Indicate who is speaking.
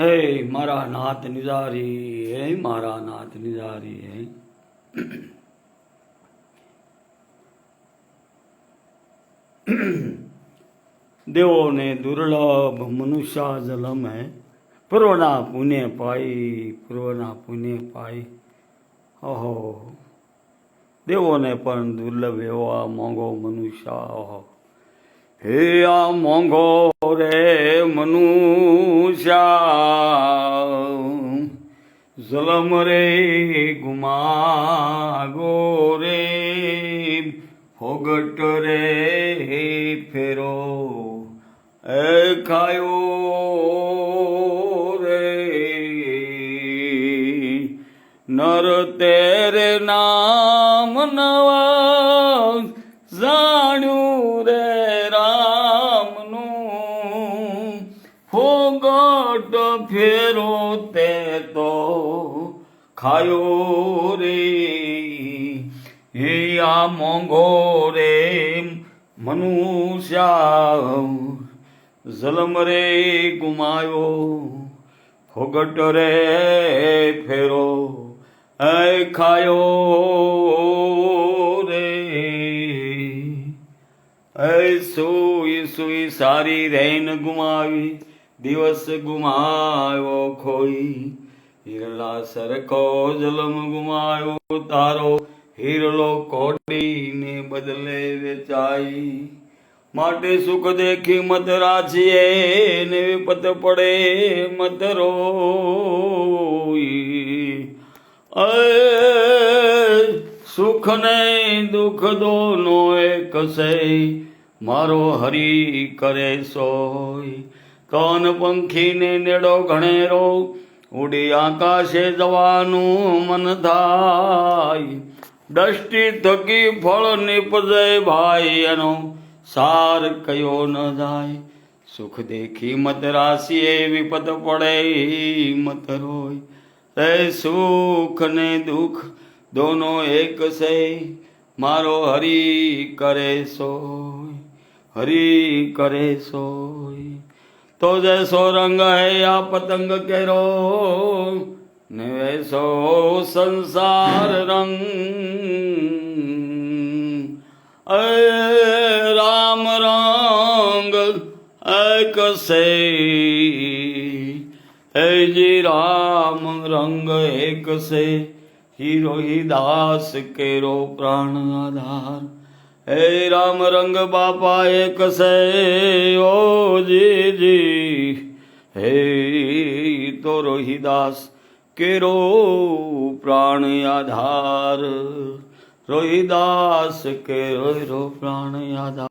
Speaker 1: હે મારા નાથ નિજારી, હે મારા નાથ નિજારી, હે. દેવોને દુર્લભ મનુષ્ય જલમ હે. પૂર્વના પુણ્ય પાઈ, પૂર્વના પુણ્ય પાઈ. ઓહો. દેવોને પણ દુર્લભ એવો મોંઘો મનુષ્ય, ઓહો. હે આ મોંઘો રે મનુષ્યા જલમ રે ગુમાગો રે, ફોગટ રે ફેરો, એ ખાયો રે, નર તેરે નામ ફોગટ ફેરો તે તો ખાયો રે. હે આ મોંઘો રે, મનુષ્યા જલમ રે ગુમાયો. ફોગટ રે ફેરો, એ ખાયો રે. એ સુઈ સુઈ સારી રેન ગુમાવી દિવસ ગુમાયો ખોઈ, હિરલા સરખો જલમ ગુમાયો તારો, હિરલો કોડીને બદલે વેચાઈ. માટે સુખ દેખી મત રાજીએ ને વિપત પડે મત રો સુખ ને દુઃખ દોનો એક સે મારો હરી કરે સોય કન પંખીને નેડો ઘણેરો, ઉડી આકાશે જવાનું મન થાય. દ્રષ્ટિ થકી ફળ નીપજે ભાઈ, એનો સાર કયો ન જાય. સુખ દેખી મત રાશિએ વિપત પડે મત રોય. તે સુખ ને દુઃખ દોનો એક છે, મારો હરી કરે સોય. હરી કરે સોય. તો જૈસો રંગ હે આ પતંગ કેરો ને વૈસો સંસાર રંગ. અય રામ રંગ એક સે હે જી રામ રંગ એક સે હીરો હી દાસ કેરો પ્રાણ આધાર. હે રામ રંગ બાપા એક સે, ઓ જીજી. હે તો રોહિદાસ, કેરો પ્રાણ આધાર. રોહિદાસ, કેરો પ્રાણ આધાર.